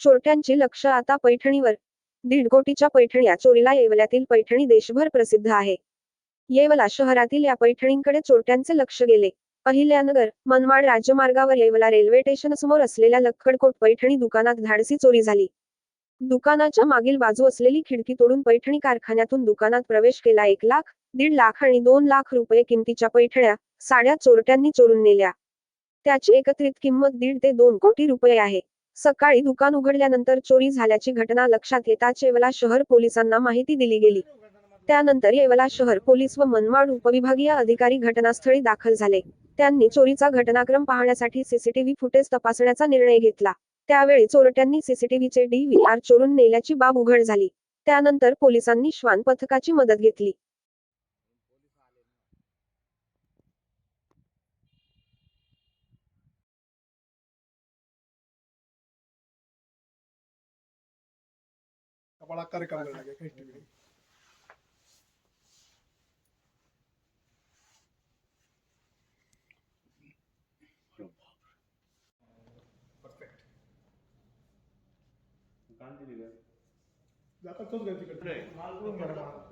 चोरट्यांचे लक्ष आता पैठणीवर. दीड कोटीच्या पैठण्या चोरीला येवल्यातील पैठणी देशभर प्रसिद्ध आहे. येवला शहरातील या पैठणींकडे चोरट्यांचे लक्ष गेले. अहिल्यानगर मनमाड राज्यमार्गावर येवला रेल्वे स्टेशन समोर असलेल्या लक्कडकोट पैठणी दुकानात धाडसी चोरी झाली. दुकानाच्या मागील बाजू असलेली खिडकी तोडून पैठणी कारखान्यातून दुकानात प्रवेश केला एक लाख दीड लाख आणि दोन लाख रुपये किमतीच्या पैठण्या साड्या चोरट्यांनी चोरून नेल्या. त्याची एकत्रित किंमत दीड ते दोन कोटी रुपये आहे. सकाळी दुकान उघडल्यानंतर चोरी झाल्याची घटना लक्षात येताच येवला शहर पोलिसांना माहिती दिली गेली. त्यानंतर येवला शहर पोलीस व मनमाड उपविभागीय अधिकारी घटनास्थळी दाखल झाले. त्यांनी चोरीचा घटनाक्रम पाहण्यासाठी सीसीटीव्ही फुटेज तपासण्याचा निर्णय घेतला. त्यावेळी चोरट्यांनी सीसीटीव्हीचे डी विचार चोरून नेल्याची बाब उघड झाली. त्यानंतर पोलिसांनी श्वान पथकाची मदत घेतली. कपाळात कार्यक्रम लागे काही तोच तिकडे माल.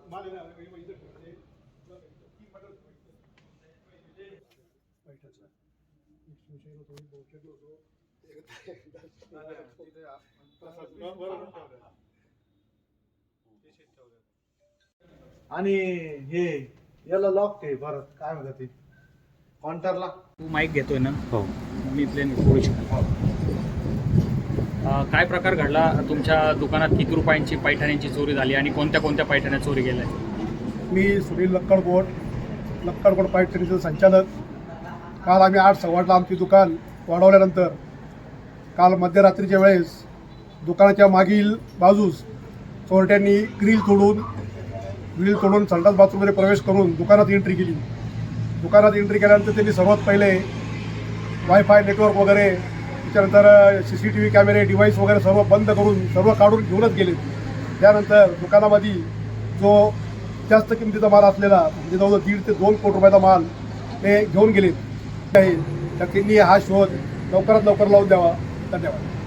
माल आहे ना, इथं ठेवा. पैठणचं. विषय होतो, बहुतेक होतो. आणि हे याला लॉक आहे परत. काय म्हणतात ते? काउंटरला तू माईक घेतोय ना? हो. मी प्लेन थोडीशी काय प्रकार घडला? तुमच्या दुकानात किती रुपयांची पैठण्यांची चोरी झाली आणि कोणत्या कोणत्या पैठण्या चोरी गेल्या मी सुनील लक्कडकोट लक्कडकोट पाईटरीचं संचालक. काल आम्ही आठ सव्वाटला आमची दुकान वाढवल्यानंतर काल मध्यरात्रीच्या वेळेस दुकानाच्या मागील बाजूस चोरट्यांनी ग्रील तोडून ग्रील तोडून संडास बाथरूममध्ये प्रवेश करून दुकानात एंट्री केली. दुकानात एंट्री केल्यानंतर त्यांनी सर्वात पहिले वायफाय नेटवर्क वगैरे त्याच्यानंतर सी सी टी व्ही कॅमेरे डिव्हाइस वगैरे सर्व बंद करून सर्व काढून घेऊनच गेले. त्यानंतर दुकानामध्ये जो जास्त किमतीचा माल असलेला म्हणजे जवळजवळ दीड ते दोन कोटी रुपयाचा माल ते घेऊन गेले. आहे तर त्यांनी हा शोध लवकरात लवकर लावून द्यावा. धन्यवाद.